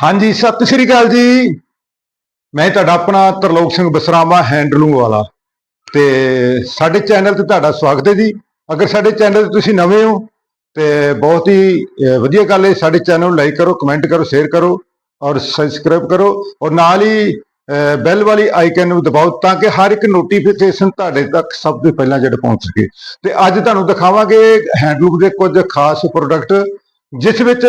ਹਾਂਜੀ, ਸਤਿ ਸ੍ਰੀ ਅਕਾਲ ਜੀ। ਮੈਂ ਤੁਹਾਡਾ ਆਪਣਾ ਤਰਲੋਕ ਸਿੰਘ ਬਸਰਾਮਾ ਹੈਂਡਲੂਮ ਵਾਲਾ। ਤੇ ਸਾਡੇ ਚੈਨਲ ਤੇ ਤੁਹਾਡਾ ਸਵਾਗਤ ਹੈ ਜੀ। ਅਗਰ ਸਾਡੇ ਚੈਨਲ ਤੇ ਤੁਸੀਂ ਨਵੇਂ ਹੋ, ਤੇ ਬਹੁਤ ਹੀ ਵਧੀਆ ਗੱਲ ਹੈ, ਸਾਡੇ ਚੈਨਲ ਨੂੰ ਲਾਈਕ ਕਰੋ, ਕਮੈਂਟ ਕਰੋ, ਸ਼ੇਅਰ ਕਰੋ ਔਰ ਸਬਸਕ੍ਰਾਈਬ ਕਰੋ। ਔਰ ਨਾਲ ਹੀ ਬੈਲ ਵਾਲੀ ਆਈਕਨ ਨੂੰ ਦਬਾਓ ਤਾਂ ਕਿ ਹਰ ਇੱਕ ਨੋਟੀਫਿਕੇਸ਼ਨ ਤੁਹਾਡੇ ਤੱਕ ਸਭ ਤੋਂ ਪਹਿਲਾਂ ਜਿਹੜਾ ਪਹੁੰਚ ਸਕੇ। ਤੇ ਅੱਜ ਤੁਹਾਨੂੰ ਦਿਖਾਵਾਂਗੇ ਹੈਂਡਲੂਮ ਦੇ ਕੁਝ ਖਾਸ ਪ੍ਰੋਡਕਟ ਜਿਸ ਵਿੱਚ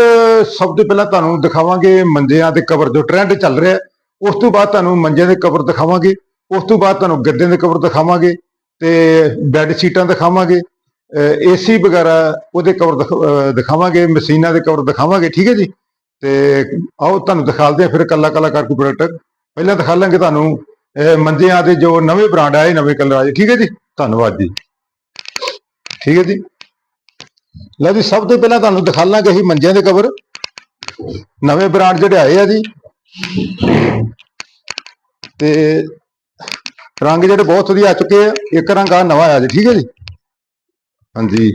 ਸਭ ਤੋਂ ਪਹਿਲਾਂ ਤੁਹਾਨੂੰ ਦਿਖਾਵਾਂਗੇ ਮੰਜਿਆਂ ਦੇ ਕਵਰ ਜੋ ਟ੍ਰੈਂਡ ਚੱਲ ਰਿਹਾ ਉਸ ਤੋਂ ਬਾਅਦ ਤੁਹਾਨੂੰ ਮੰਜਿਆਂ ਦੇ ਕਵਰ ਦਿਖਾਵਾਂਗੇ। ਉਸ ਤੋਂ ਬਾਅਦ ਤੁਹਾਨੂੰ ਗੱਦਿਆਂ ਦੇ ਕਵਰ ਦਿਖਾਵਾਂਗੇ ਤੇ ਬੈੱਡ ਸ਼ੀਟਾਂ ਦਿਖਾਵਾਂਗੇ। ਏਸੀ ਵਗੈਰਾ ਉਹਦੇ ਕਵਰ ਦਿਖਾਵਾਂਗੇ, ਮਸ਼ੀਨਾਂ ਦੇ ਕਵਰ ਦਿਖਾਵਾਂਗੇ, ਠੀਕ ਹੈ ਜੀ? ਤੇ ਆਓ ਤੁਹਾਨੂੰ ਦਿਖਾਲਦੇ ਆ ਫਿਰ ਕੱਲਾ ਕੱਲਾ ਕਰਕੇ ਪ੍ਰੋਡਕਟ ਪਹਿਲਾਂ ਦਿਖਾ ਲਾਂਗੇ ਤੁਹਾਨੂੰ ਮੰਜਿਆਂ ਦੇ ਜੋ ਨਵੇਂ ਬ੍ਰਾਂਡ ਆਏ, ਨਵੇਂ ਕਲਰ ਆਏ, ਠੀਕ ਹੈ ਜੀ? ਧੰਨਵਾਦ ਜੀ। ਠੀਕ ਹੈ ਜੀ? ਲਓ ਜੀ, ਸਭ ਤੋਂ ਪਹਿਲਾਂ ਤੁਹਾਨੂੰ ਦਿਖਾ ਲਾਂਗੇ ਅਸੀਂ ਮੰਜਿਆਂ ਦੇ ਕਵਰ ਨਵੇਂ ਬ੍ਰਾਂਡ ਜਿਹੜੇ ਆਏ ਆ ਜੀ। ਤੇ ਰੰਗ ਜਿਹੜੇ ਬਹੁਤ ਵਧੀਆ ਆ ਚੁੱਕੇ ਆ। ਇੱਕ ਰੰਗ ਆ, ਨਵਾਂ ਆਇਆ ਜੀ, ਠੀਕ ਹੈ ਜੀ? ਹਾਂਜੀ।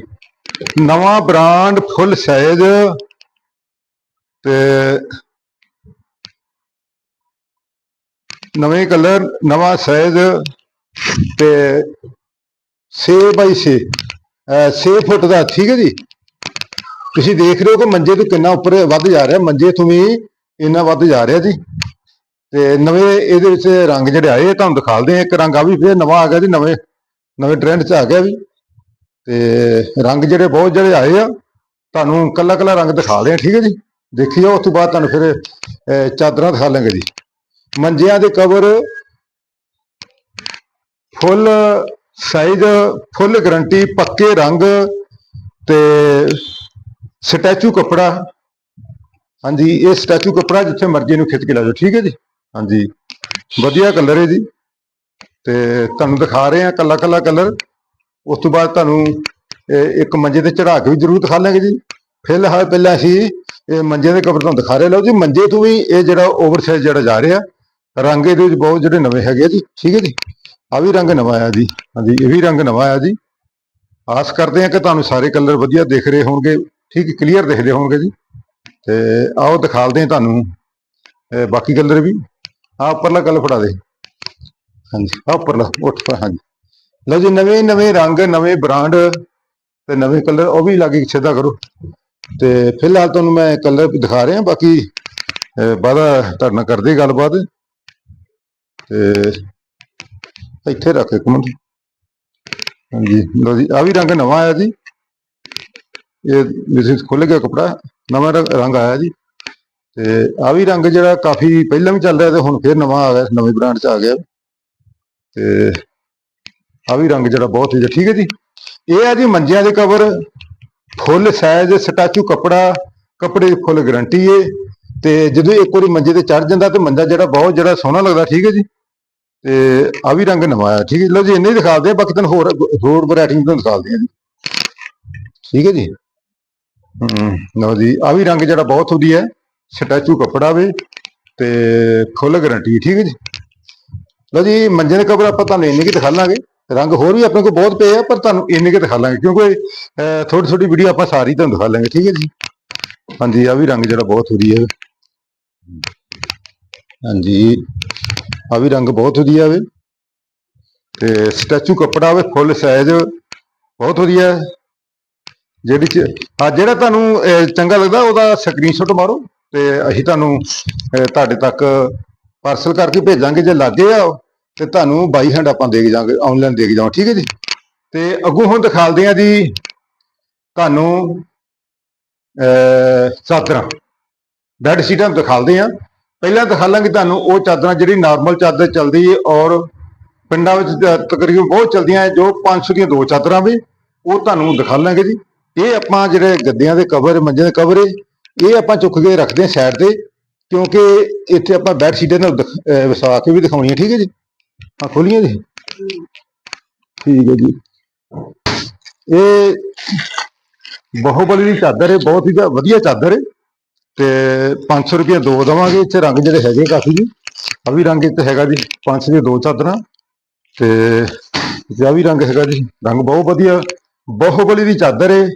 ਨਵਾਂ ਬ੍ਰਾਂਡ ਫੁੱਲ ਸਾਈਜ਼ ਤੇ ਨਵੇਂ ਕਲਰ, ਨਵਾਂ ਸਾਈਜ਼ ਤੇ 6 ਬਾਈ 6 6 ਫੁੱਟ ਦਾ ਠੀਕ ਹੈ ਜੀ? ਤੁਸੀਂ ਦੇਖ ਰਹੇ ਹੋ ਕਿ ਮੰਜੇ ਤੋਂ ਕਿੰਨਾ ਉੱਪਰ ਵੱਧ ਜਾ ਰਿਹਾ ਮੰਜੇ ਤੋਂ ਵੀ ਇੰਨਾ ਵੱਧ ਜਾ ਰਿਹਾ ਜੀ। ਤੇ ਨਵੇਂ ਇਹਦੇ ਵਿੱਚ ਰੰਗ ਜਿਹੜੇ ਆਏ ਆ ਤੁਹਾਨੂੰ ਦਿਖਾਲਦੇ ਆ ਇੱਕ ਰੰਗ ਆ ਵੀ ਫਿਰ ਨਵਾਂ ਆ ਗਿਆ ਜੀ ਨਵੇਂ ਨਵੇਂ ਟ੍ਰੈਂਡ 'ਚ ਆ ਗਿਆ ਵੀ। ਤੇ ਰੰਗ ਜਿਹੜੇ ਬਹੁਤ ਜਿਹੜੇ ਆਏ ਆ ਤੁਹਾਨੂੰ ਕੱਲਾ ਕੱਲਾ ਰੰਗ ਦਿਖਾਲਦੇ ਆ ਠੀਕ ਹੈ ਜੀ? ਦੇਖਿਓ ਉਸ ਤੋਂ ਬਾਅਦ ਤੁਹਾਨੂੰ ਫਿਰ ਅਹ, ਚਾਦਰਾਂ ਦਿਖਾ ਲਾਂਗੇ ਜੀ। ਮੰਜਿਆਂ ਦੇ cover full size full guarantee ਪੱਕੇ ਰੰਗ ਤੇ ਸਟੈਚੂ ਕੱਪੜਾ। ਹਾਂਜੀ, ਇਹ ਸਟੈਚੂ ਕੱਪੜਾ ਜਿੱਥੇ ਮਰਜ਼ੀ ਨੂੰ ਖਿੱਚ ਕੇ ਲੈ ਜਾਓ, ਠੀਕ ਹੈ ਜੀ? ਹਾਂਜੀ, ਵਧੀਆ ਕਲਰ ਹੈ ਜੀ। ਤੇ ਤੁਹਾਨੂੰ ਦਿਖਾ ਰਹੇ ਹਾਂ ਕੱਲਾ ਕੱਲਾ ਕਲਰ ਉਸ ਤੋਂ ਬਾਅਦ ਤੁਹਾਨੂੰ ਇੱਕ ਮੰਜੇ ਤੇ ਚੜਾ ਕੇ ਵੀ ਜ਼ਰੂਰ ਦਿਖਾ ਲਾਂਗੇ ਜੀ। ਫਿਲਹਾਲ ਪਹਿਲਾਂ ਅਸੀਂ ਇਹ ਮੰਜੇ ਦੇ ਕਵਰ ਤੁਹਾਨੂੰ ਦਿਖਾ ਰਹੇ ਲਓ ਜੀ, ਮੰਜੇ ਤੋਂ ਵੀ ਇਹ ਜਿਹੜਾ ਓਵਰਸਾਈਜ਼ ਜਿਹੜਾ ਜਾ ਰਿਹਾ, ਰੰਗ ਇਹਦੇ ਵਿੱਚ ਬਹੁਤ ਜਿਹੜੇ ਨਵੇਂ ਹੈਗੇ ਆ ਜੀ, ਠੀਕ ਹੈ ਜੀ? ਆ ਵੀ ਰੰਗ ਨਵਾਂ ਆਇਆ ਜੀ। ਹਾਂਜੀ ਇਹ ਵੀ ਰੰਗ ਨਵਾਂ ਆਇਆ ਜੀ। ਆਸ ਕਰਦੇ ਹਾਂ ਕਿ ਤੁਹਾਨੂੰ ਸਾਰੇ ਕਲਰ ਵਧੀਆ ਦਿਖ ਰਹੇ ਹੋਣਗੇ। ਠੀਕ ਕਲੀਅਰ ਦਿਖਦੇ ਹੋਣਗੇ ਜੀ। ਤੇ ਆਓ ਦਿਖਾਲਦੇ ਹਾਂ ਤੁਹਾਨੂੰ ਬਾਕੀ ਕਲਰ ਵੀ। ਆ ਉੱਪਰਲਾ ਕਲਰ ਫੜਾ ਦੇ। ਹਾਂਜੀ ਆ ਉੱਪਰਲਾ ਉੱਠ ਪਾ ਹਾਂਜੀ। ਲਓ ਜੀ ਨਵੇਂ ਨਵੇਂ ਰੰਗ ਨਵੇਂ ਬ੍ਰਾਂਡ ਤੇ ਨਵੇਂ ਕਲਰ ਉਹ ਵੀ ਲਾਗੇ ਸਿੱਧਾ ਕਰੋ। ਤੇ ਫਿਲਹਾਲ ਤੁਹਾਨੂੰ ਮੈਂ ਕਲਰ ਦਿਖਾ ਰਿਹਾ ਬਾਕੀ ਅਹ, ਬਾਅਦ ਤੁਹਾਡੇ ਨਾਲ ਕਰਦੇ ਗੱਲਬਾਤ। ਤੇ ਇੱਥੇ ਰੱਖ ਇੱਕ ਮਿੰਟ। ਹਾਂਜੀ, ਲਓ ਜੀ ਆ ਵੀ ਰੰਗ ਨਵਾਂ ਆਇਆ ਜੀ। ਇਹ ਮਿਸਿਸ ਖੁੱਲ ਗਿਆ ਕਪੜਾ, ਨਵਾਂ ਰੰਗ ਰੰਗ ਆਇਆ ਜੀ। ਤੇ ਆ ਵੀ ਰੰਗ ਜਿਹੜਾ ਕਾਫੀ ਪਹਿਲਾਂ ਵੀ ਚੱਲ ਰਿਹਾ ਤੇ ਹੁਣ ਫੇਰ ਨਵਾਂ ਆ ਗਿਆ, ਨਵੇਂ ਬ੍ਰਾਂਡ ਚ ਆ ਗਿਆ। ਤੇ ਆ ਵੀ ਰੰਗ ਜਿਹੜਾ ਬਹੁਤ ਹੀ ਠੀਕ ਹੈ ਜੀ। ਇਹ ਆ ਜੀ ਮੰਜਿਆਂ ਦੇ ਕਵਰ, ਫੁੱਲ ਸਾਈਜ਼ ਸਟੈਚੂ ਕਪੜਾ, ਕਪੜੇ ਦੀ ਫੁੱਲ ਗਾਰੰਟੀ ਏ। ਤੇ ਜਦੋਂ ਇੱਕ ਵਾਰੀ ਮੰਜੇ ਤੇ ਚੜ ਜਾਂਦਾ ਤੇ ਮੰਜਾ ਜਿਹੜਾ ਬਹੁਤ ਜਿਹੜਾ ਸੋਹਣਾ ਲੱਗਦਾ, ਠੀਕ ਹੈ ਜੀ। ਤੇ ਆ ਵੀ ਰੰਗ ਨਵਾਂ ਆਇਆ, ਠੀਕ ਹੈ ਲਓ ਜੀ, ਇੰਨੇ ਹੀ ਦਿਖਾ ਦਿਆ ਬਾਕੀ ਤੁਹਾਨੂੰ ਹੋਰ ਹੋਰ ਵੈਰਾਈਟੀ ਤੁਹਾਨੂੰ ਦਿਖਾ ਦਿਆਂ ਜੀ। ਠੀਕ ਹੈ ਜੀ? ਹੂੰ ਲਓ ਜੀ, ਆ ਵੀ ਰੰਗ ਜਿਹੜਾ ਬਹੁਤ ਵਧੀਆ ਹੈ, ਸਟੈਚੂ ਕੱਪੜਾ ਵੇ ਤੇ ਫੁੱਲ ਗਾਰੰਟੀ ਠੀਕ ਹੈ ਜੀ। ਲਓ ਜੀ, ਮੰਜੇ ਦੇ ਕਵਰ ਆਪਾਂ ਤੁਹਾਨੂੰ ਇੰਨੇ ਕੀ ਦਿਖਾ ਲਾਂਗੇ। ਰੰਗ ਹੋਰ ਵੀ ਆਪਣੇ ਕੋਲ ਬਹੁਤ ਪਏ ਆ, ਪਰ ਤੁਹਾਨੂੰ ਇੰਨੇ ਕੀ ਦਿਖਾ ਲਾਂਗੇ, ਕਿਉਂਕਿ ਥੋੜੀ ਥੋੜੀ ਵੀਡੀਓ ਆਪਾਂ ਸਾਰੀ ਤੁਹਾਨੂੰ ਦਿਖਾ ਲਾਂਗੇ, ਠੀਕ ਹੈ ਜੀ। ਹਾਂਜੀ, ਆ ਵੀ ਰੰਗ ਜਿਹੜਾ ਬਹੁਤ ਵਧੀਆ ਹੈ। ਹਾਂਜੀ। ਆ ਵੀ ਰੰਗ ਬਹੁਤ ਵਧੀਆ ਵੇ। ਤੇ ਸਟੈਚੂ ਕੱਪੜਾ ਵੇ ਫੁੱਲ ਸਾਈਜ਼ ਬਹੁਤ ਵਧੀਆ। ਹੈ ਜਿਹੜੀ ਚ ਆ ਜਿਹੜਾ ਤੁਹਾਨੂੰ ਚੰਗਾ ਲੱਗਦਾ ਉਹਦਾ ਸਕਰੀਨਸ਼ਾਟ ਮਾਰੋ ਤੇ ਅਸੀਂ ਤੁਹਾਨੂੰ ਤੁਹਾਡੇ ਤੱਕ ਪਾਰਸਲ ਕਰਕੇ ਭੇਜਾਂਗੇ। ਜੇ ਲੱਗੇ ਆ ਤੇ ਤੁਹਾਨੂੰ ਬਾਈ ਹੈਂਡ ਆਪਾਂ ਦੇ ਕੇ ਆਨਲਾਈਨ ਦੇ ਕੇ ਜਾਵਾਂ ਠੀਕ ਹੈ ਜੀ? ਤੇ ਅੱਗੋਂ ਹੁਣ ਦਿਖਾਲਦੇ ਆ ਜੀ ਤੁਹਾਨੂੰ ਅਹ, ਚਾਦਰਾਂ ਬੈੱਡ ਸ਼ੀਟਾਂ ਦਿਖਾਲਦੇ ਆ ਪਹਿਲਾਂ ਦਿਖਾਲਾਂਗੇ ਤੁਹਾਨੂੰ ਉਹ ਚਾਦਰਾਂ ਜਿਹੜੀ ਨਾਰਮਲ ਚਾਦਰ ਚੱਲਦੀ ਹੈ ਔਰ ਪਿੰਡਾਂ ਵਿੱਚ ਤਕਰੀਬਨ ਬਹੁਤ ਚੱਲਦੀਆਂ ਹੈ, ਜੋ 500 ਦੀਆਂ ਦੋ ਚਾਦਰਾਂ ਵੀ ਉਹ ਤੁਹਾਨੂੰ ਦਿਖਾ ਲਾਂਗੇ ਜੀ। ਇਹ ਆਪਾਂ ਜਿਹੜੇ ਗੱਦਿਆਂ ਦੇ ਕਵਰ ਮੰਜੇ ਦੇ ਕਵਰ ਇਹ ਆਪਾਂ ਚੁੱਕ ਕੇ ਰੱਖਦੇ ਹਾਂ ਸਾਈਡ ਤੇ ਕਿਉਂਕਿ ਇੱਥੇ ਆਪਾਂ ਬੈੱਡ ਸ਼ੀਟਾਂ ਨਾਲ ਦਿਖ- ਅਹ ਕੇ ਵੀ ਦਿਖਾਉਣੀ ਹੈ ਠੀਕ ਹੈ ਜੀ? ਆ ਖੋਲੀਆਂ ਜੀ। ਠੀਕ ਹੈ ਜੀ। ਇਹ ਬਹੁਬਲੀ ਦੀ ਚਾਦਰ ਹੈ ਬਹੁਤ ਹੀ ਵਧੀਆ ਚਾਦਰ ਹੈ ਤੇ 500 ਰੁਪਏ ਦੋ ਦਵਾਂਗੇ, ਇੱਥੇ ਰੰਗ ਜਿਹੜੇ ਹੈਗੇ ਕਾਫੀ ਜੀ। ਆ ਵੀ ਰੰਗ ਇੱਕ ਹੈਗਾ ਜੀ 500 ਦੀਆਂ ਦੋ ਚਾਦਰਾਂ। ਤੇ ਇਹ ਵੀ ਰੰਗ ਹੈਗਾ ਜੀ, ਰੰਗ ਬਹੁਤ ਵਧੀਆ, ਬਹੁਬਲੀ ਦੀ ਚਾਦਰ ਏ,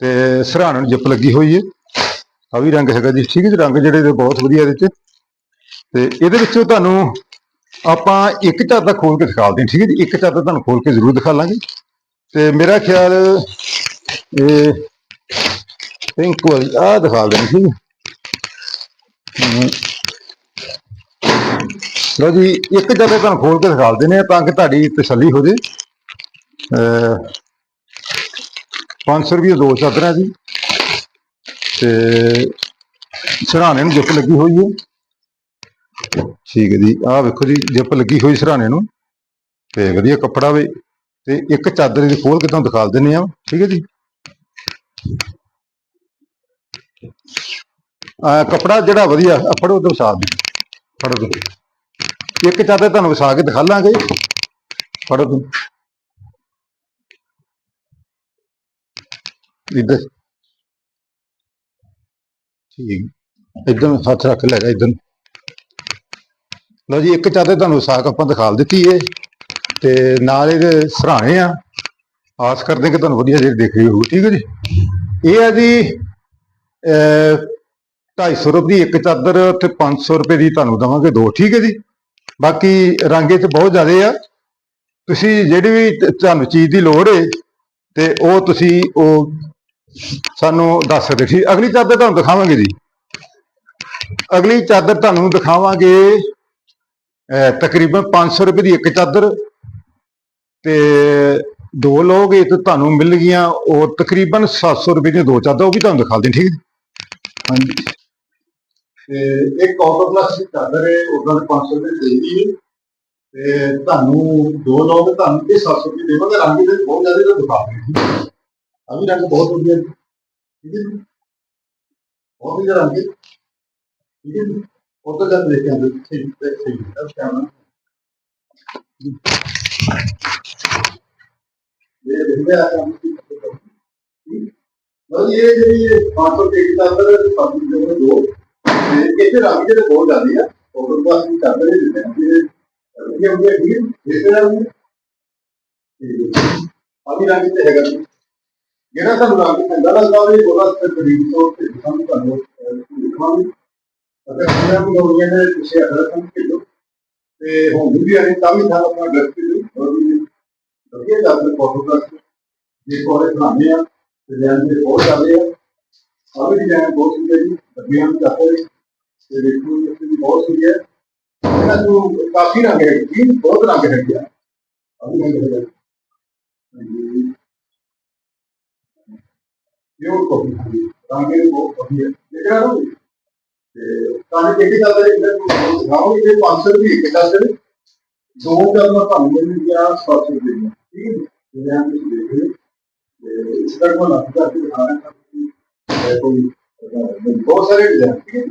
ਤੇ ਸਰਾਣ ਨੂੰ ਜਿੱਪ ਲੱਗੀ ਹੋਈ ਹੈ ਆ ਵੀ ਰੰਗ ਹੈਗਾ ਜੀ, ਠੀਕ ਹੈ ਜੀ, ਰੰਗ ਜਿਹੜੇ ਦੇ ਬਹੁਤ ਵਧੀਆ ਇਹਦੇ ਚ। ਤੇ ਇਹਦੇ ਵਿੱਚੋਂ ਤੁਹਾਨੂੰ ਆਪਾਂ ਇੱਕ ਚਾਦਰ ਖੋਲ ਕੇ ਦਿਖਾ ਦਿੰਦੇ ਠੀਕ ਹੈ ਜੀ, ਇੱਕ ਚਾਦਰ ਤੁਹਾਨੂੰ ਖੋਲ ਕੇ ਜ਼ਰੂਰ ਦਿਖਾ ਲਾਂਗੇ। ਤੇ ਮੇਰਾ ਖਿਆਲ, ਇਹ ਪਿੰਕ ਵਾਲੀ ਆ ਦਿਖਾ ਦੇਣੀ ਠੀਕ ਹੈ। ਲਓ ਜੀ ਇੱਕ ਚਾਦਰ ਤੁਹਾਨੂੰ ਖੋਲ ਕੇ ਦਿਖਾ ਦਿੰਦੇ ਆ ਤਾਂ ਕਿ ਤੁਹਾਡੀ ਤਸੱਲੀ ਹੋ ਜੇ। ਅਹ 500 ਰੁਪਏ ਦੋ ਚਾਦਰਾਂ ਜੀ। ਤੇ ਸਰਾਣੇ ਨੂੰ ਜਿੱਪ ਲੱਗੀ ਹੋਈ ਹੈ। ਠੀਕ ਹੈ ਜੀ ਆਹ ਵੇਖੋ ਜੀ ਜਿੱਪ ਲੱਗੀ ਹੋਈ ਸਰਾਣੇ ਨੂੰ। ਤੇ ਵਧੀਆ ਕੱਪੜਾ ਵੇ। ਤੇ ਇੱਕ ਚਾਦਰ ਦੀ ਖੋਲ ਕੇ ਤੁਹਾਨੂੰ ਦਿਖਾ ਦਿੰਨੇ ਆ ਠੀਕ ਹੈ ਜੀ। ਆ ਕੱਪੜਾ ਜਿਹੜਾ ਵਧੀਆ ਆਹ ਫੜੋ ਤੇ ਵਿਛਾ ਦੇ ਫੜੋ ਤੇ ਇੱਕ ਚਾਦਰ ਤੁਹਾਨੂੰ ਵਿਛਾ ਕੇ ਦਿਖਾ ਲਾਂਗੇ। ਫੜੋ ਤੂੰ ਇੱਧਰ। ਠੀਕ। ਇੱਧਰ ਨੂੰ ਹੱਥ ਰੱਖ ਲੈਗਾ ਇੱਧਰ ਨੂੰ। ਲਓ ਜੀ, ਇੱਕ ਚਾਦਰ ਤੁਹਾਨੂੰ ਸਾਕ ਆਪਾਂ ਦਿਖਾ ਦਿੱਤੀ ਏ। ਤੇ ਨਾਲ ਇਹਦੇ ਸਰਾਣੇ ਆ। ਆਸ ਕਰਦੇ ਕਿ ਤੁਹਾਨੂੰ ਵਧੀਆ ਜਿਹੜੀ ਦੇਖ ਰਹੀ ਹੋਊ। ਠੀਕ ਹੈ ਜੀ। ਇਹ ਆ ਜੀ 250 ਰੁਪਏ ਦੀ ਇੱਕ ਚਾਦਰ ਤੇ 500 ਰੁਪਏ ਦੀ ਤੁਹਾਨੂੰ ਦਵਾਂਗੇ ਦੋ, ਠੀਕ ਹੈ ਜੀ? ਬਾਕੀ ਰੰਗੇ ਚ ਬਹੁਤ ਜ਼ਿਆਦੇ ਆ। ਤੁਸੀਂ ਜਿਹੜੀ ਵੀ ਤੁਹਾਨੂੰ ਚੀਜ਼ ਦੀ ਲੋੜ ਹੈ ਤੇ ਉਹ ਤੁਸੀਂ ਉਹ ਸਾਨੂੰ ਦੱਸ ਸਕਦੇ ਠੀਕ, ਅਗਲੀ ਚਾਦਰ ਤੁਹਾਨੂੰ ਦਿਖਾਵਾਂਗੇ ਜੀ। ਅਗਲੀ ਚਾਦਰ ਤੁਹਾਨੂੰ ਦਿਖਾਵਾਂਗੇ, ਅਹ, ਤਕਰੀਬਨ 500 ਰੁਪਏ ਦੀ ਇੱਕ ਚਾਦਰ। ਤੇ ਦੋ ਲੋਗੇ ਤੇ ਤੁਹਾਨੂੰ ਮਿਲ ਗਈਆਂ, ਉਹ ਤਕਰੀਬਨ 700 ਰੁਪਏ ਦੀਆਂ ਦੋ ਚਾਦਰ, ਉਹ ਵੀ ਤੁਹਾਨੂੰ ਦਿਖਾ ਦਿੰਦੇ ਠੀਕ ਹੈ ਹਾਂਜੀ। ਤੇ ਇੱਕ ਆਟੋ ਪਲੱਸ ਦੀ ਚਾਦਰ ਉਹਨਾਂ ਦੇ 500 ਰੁਪਏ ਦੇ ਦੀ ਤੇ ਤੁਹਾਨੂੰ ਦੋ ਲੋਗ ਤੁਹਾਨੂੰ ਇਹ 700 ਰੁਪਏ ਦੇਵਾਂਗੇ। ਰੰਗ ਦੇ ਬਹੁਤ ਜ਼ਿਆਦਾ ਦਾ ਦਿਖਾ ਦਿੰਦੇ ਆ ਵੀ ਰੰਗ ਬਹੁਤ ਵਧੀਆ ਠੀਕ ਹੈ ਬਹੁਤ ਵਧੀਆ ਰੰਗ ਹੈ। ਠੀਕ ਹੈ ਜੀ। ਉਧਰ ਜਦ ਦੇਖ ਕੇ ਠੀਕ ਹੈ ਸਹੀ ਹੈ ਕੈਮਰਾ ਇਹ ਦੇਖਦੇ ਆ। ਕੰਮ ਲੋ ਇਹ ਜਿਹੜੀ 500 ਰੁਪਏ ਦੀ ਚਾਦਰ ਜਿਹੜੇ ਦੋ ਤੇ ਰੰਗ ਜਿਹੜੇ ਬਹੁਤ ਜ਼ਿਆਦੇ ਆ, ਉਹ ਬਸ ਦੀ ਚਾਦਰ ਇਹ ਨੇ ਇਹ ਇਹ ਇਹ ਠੀਕ ਦੇਖਦੇ ਆ ਆ ਰੰਗ ਤੇ ਹੈਗਾ ਜਿਹੜਾ ਤੁਹਾਨੂੰ ਰੰਗ ਚੰਗਾ ਲੱਗਦਾ ਹੋਵੇ ਉਹਦਾ ਸਿਰ ਖਰੀਦ ਤੋਂ ਤੇ ਸਾਨੂੰ ਤੁਹਾਨੂੰ ਲਿਖਾਂਗੇ ਅਗਰ ਇਹਨਾਂ ਨੂੰ ਲੋੜੀਆਂ ਨੇ ਤੁਸੀਂ ਅਗਰ ਕੰਮ ਕਿਲੋ ਤੇ ਹੁਣ ਵੀ ਅਸੀਂ ਤਾਂ ਵੀ ਸਾਨੂੰ ਆਪਣਾ ਡਰੈਸ ਤੇ ਵਧੀਆ ਚਾਦਰ ਫੋਟੋਗ੍ਰਾਫ ਜੇ ਕੋਲੇ ਬਣਾਉਂਦੇ ਆ ਤੇ ਡਿਜ਼ਾਈਨ ਦੇ ਬਹੁਤ ਜ਼ਿਆਦੇ ਆ ਆ ਵੀ ਡਿਜ਼ਾਈਨ ਬਹੁਤ ਸੁੰਦਰ ਜੀ ਡੱਬੀਆਂ ਨੂੰ ਚਾਹਤੇ ਤੇ ਦੇਖੋ ਇਹ ਵੀ ਬਹੁਤ ਸੁੰਦਰ ਹੈ ਇਹਨਾਂ ਨੂੰ ਕਾਫੀ ਰੰਗ ਹੈ ਜੀ ਬਹੁਤ ਰੰਗ ਹੈ ਜੀ ਆ ਵੀ ਰੰਗ ਹੈ ਹਾਂਜੀ ਇਹ ਕੋਪੀ ਰੰਗ ਇਹ ਬਹੁਤ ਵਧੀਆ ਦੇਖ ਰਹੇ ਹੋ ਤੇ ਤਾਂ ਕਿਹੜੀ ਗੱਲ ਹੈ ਇਹਨਾਂ ਨੂੰ ਦਿਖਾਓ ਇਹ 500 ਰੁਪਏ ਇੱਕ ਚਾਦਰ ਦੋ ਚਾਦਰ ਤੁਹਾਨੂੰ ਮਿਲਣਗੀਆਂ 700 ਰੁਪਏ ਦੀਆਂ ਠੀਕ ਹੈ ਜੀ ਇਹ ਆਂ ਤੁਸੀਂ ਦੇਖ ਰਹੇ ਹੋ ਤੇ ਇਸ ਤਰ੍ਹਾਂ ਕੋਲ ਲੱਗ ਕੇ ਦਿਖਾਣਾ ਹੈ ਕੋਈ ਅਹ, ਬਹੁਤ ਸਾਰੇ ਡਿਜ਼ਾਈਨ ਠੀਕ ਹੈ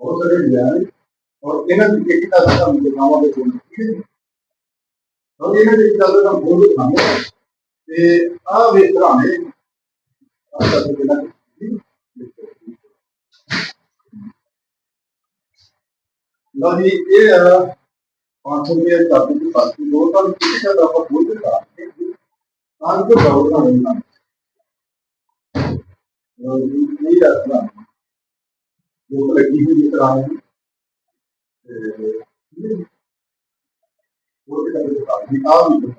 ਬਹੁਤ ਸਾਰੇ ਡਿਜ਼ਾਈਨ ਔਰ ਇਹਨਾਂ ਦੀ ਇੱਕ ਚਾਦਰ ਤੁਹਾਨੂੰ ਦਿਖਾਵਾਂਗੇ ਤੁਹਾਨੂੰ ਠੀਕ ਹੈ ਔਰ ਇਹਨਾਂ ਦੀ ਇੱਕ ਚਾਦਰ ਬਹੁਤ ਦਿਖਾਵਾਂਗੇ ਤੇ ਆਹ ਵੇਖ ਰਾਣੇ ਆਹ ਜਿਹੜਾ ਠੀਕ ਜੀ ਇਹ 500 ਰੁਪਏ ਦੀ ਚਾਦਰ ਦੀ ਪਾਸੀ ਦੋ ਦਾ ਆਪਾਂ ਖੋਲ ਕੇ ਖਾ ਤਾਂ ਕੋ ਦੌੜਨਾ ਨਹੀਂ ਲਓ ਜੀ ਇਹ ਰਸਤਾ ਜੋ ਲੱਗੀ ਹੋਈ ਇਸ ਤਰ੍ਹਾਂ ਹੈ ਤੇ ਉਹ ਕਿਹੜਾ ਦਿਖਾ ਦੀ ਆ ਵੀ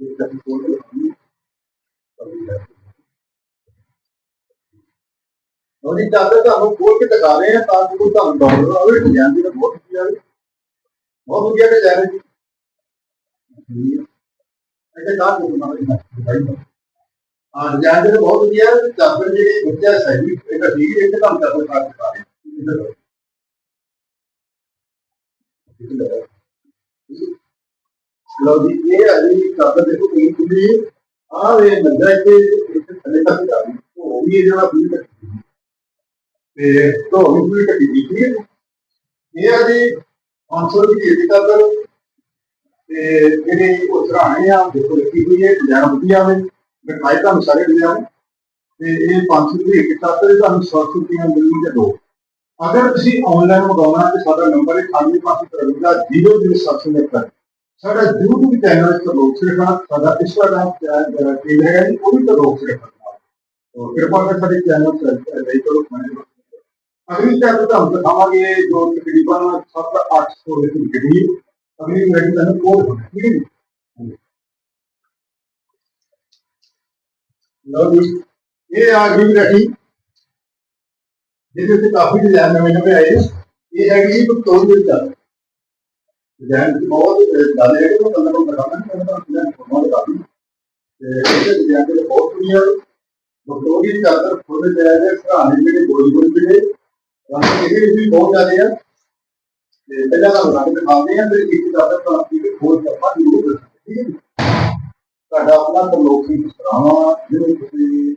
ਇਹ ਤਾਂ ਕੋਲ ਉਹਦੀ ਚਾਦਰ ਤੁਹਾਨੂੰ ਖੋਲ ਕੇ ਦਿਖਾ ਰਹੇ ਆ ਤਾਂ ਕਿ ਕੋਈ ਤੁਹਾਨੂੰ ਡਾਊਨਲੋਡ ਆਵੇ ਡਿਜ਼ਾਈਨ ਦੀ ਤਾਂ ਬਹੁਤ ਵਧੀਆ ਹੈ ਬਹੁਤ ਵਧੀਆ ਡਿਜ਼ਾਈਨ ਹੈ ਜੀ ਇਹਦੇ ਨਾਲ ਕੋਈ ਨਾ ਦਿਖਾਈ ਆ ਡਿਜ਼ਾਈਨ ਦੇ ਬਹੁਤ ਵਧੀਆ ਹੈ ਚਾਦਰ ਜਿਹੜੀ ਵਧੀਆ ਸਹੀ ਇਹਦਾ ਠੀਕ ਹੈ ਇਹ ਕੰਮ ਚਾਦਰ ਖਾ ਕੇ, ਪਾ ਰਹੇ ਲਓ ਜੀ, ਇਹ ਹੈ ਜੀ ਚਾਦਰ ਦੇਖੋ ਕਿੰਨੀ ਖੁੱਲੀ ਹੈ ਆਹ ਵੇ ਮੰਦਾ ਇੱਥੇ ਇੱਥੇ ਥੱਲੇ ਤੱਕ ਜਾ ਰਹੀ ਉਹ ਵੀ ਇਹ ਜਿਹੜਾ ਵੀ ਤੱਕ ਤੇ ਤੋਂ ਵੀ ਪੂਰੀ ਕੱਟੀ ਦੀ ਤੇ ਜਿਹੜੇ ਉਹ ਸਰਾਣੇ ਆ, ਦੇਖੋ ਲੱਗੀ ਹੋਈ ਹੈ ਪੰਜਾਬ ਵਧੀਆ ਵੇ ਮਿਠਾਈ ਤੁਹਾਨੂੰ ਸਾਰੇ ਮਿਲਿਆ ਤੇ ਇਹ 500 ਰੁਪਏ ਇੱਕ ਸਾਥ ਤੇ ਤੁਹਾਨੂੰ 100 ਰੁਪਏ ਮਿਲਣਗੇ ਦੋ। ਅਗਰ ਤੁਸੀਂ ਆਨਲਾਈਨ ਮੰਗਾਉਣਾ ਤੇ ਸਾਡਾ ਨੰਬਰ ਹੈ 9553 ਸਾਡਾ YouTube ਚੈਨਲ ਤੇ ਲੋਕ ਸਿਰਫਾ ਸਾਡਾ Instagram ਤੇ ਪੇਜ ਹੈਗਾ ਜੀ, ਉਹ ਵੀ ਤਾਂ ਲੋਕ ਸਿਰਫਾ ਔਰ ਕਿਰਪਾ ਕਰਕੇ ਸਾਡੇ ਚੈਨਲ ਤੇ ਲਾਈਕ ਕਰੋ ਕਮੈਂਟ ਕਰੋ ਅਗਲੀ ਚਾਰ ਤੁਹਾਨੂੰ ਦਿਖਾਵਾਂਗੇ ਜੋ ਤਕਰੀਬਨ 7-800 ਦੇ ਕਰੀਬ ਅਗਲੀ ਵੈਰਾਈਟੀ ਤੁਹਾਨੂੰ ਕੋਡ ਹੋਣਾ ਠੀਕ ਹੈ ਜੀ ਲਓ ਜੀ ਇਹ ਆ ਗਈ ਵੈਰਾਈਟੀ ਜਿਹਦੇ ਤੇ ਕਾਫੀ ਡਿਜ਼ਾਈਨ ਨਵੇਂ ਨਵੇਂ ਆਏ ਨੇ। ਇਹ ਹੈਗੀ ਜੀ ਵਿਕਟੋਰੀਆ ਦੀ ਚੱਲ ਡਿਜ਼ਾਈਨ ਬਹੁਤ ਜ਼ਿਆਦਾ ਹੈ ਉਹ ਕੰਨਾਂ ਨੂੰ ਦਿਖਾਉਣਾ ਹੈ ਤਾਂ ਡਿਜ਼ਾਈਨ ਬਹੁਤ ਜ਼ਿਆਦਾ ਤੇ ਇਹਦੇ ਡਿਜ਼ਾਈਨ ਦੇ ਬਹੁਤ ਵਧੀਆ ਵਿਕਟੋਰੀਆ ਦੀ ਚਾਦਰ ਫੁੱਲ ਜਾਇਜ਼ ਹੈ ਸਰਾਣੇ ਜਿਹੜੇ ਗੋਲੀ ਗੋਲੀ ਜਿਹੜੇ ਰੰਗ ਇਹਦੇ ਵਿੱਚ ਵੀ ਬਹੁਤ ਜ਼ਿਆਦਾ ਆ ਤੇ ਪਹਿਲਾਂ ਤਾਂ ਰੰਗ ਦਿਖਾਉਂਦੇ ਆ, ਫਿਰ ਇੱਕ ਚਾਦਰ ਤਾਂ ਇੱਕ ਹੋਰ ਆਪਾਂ ਜ਼ਰੂਰ ਦੱਸਾਂਗੇ ਠੀਕ ਹੈ। ਤੁਹਾਡਾ ਆਪਣਾ ਤਰਲੋਕੀ ਸਰਾਵਾ ਜਿਹਨੂੰ ਤੁਸੀਂ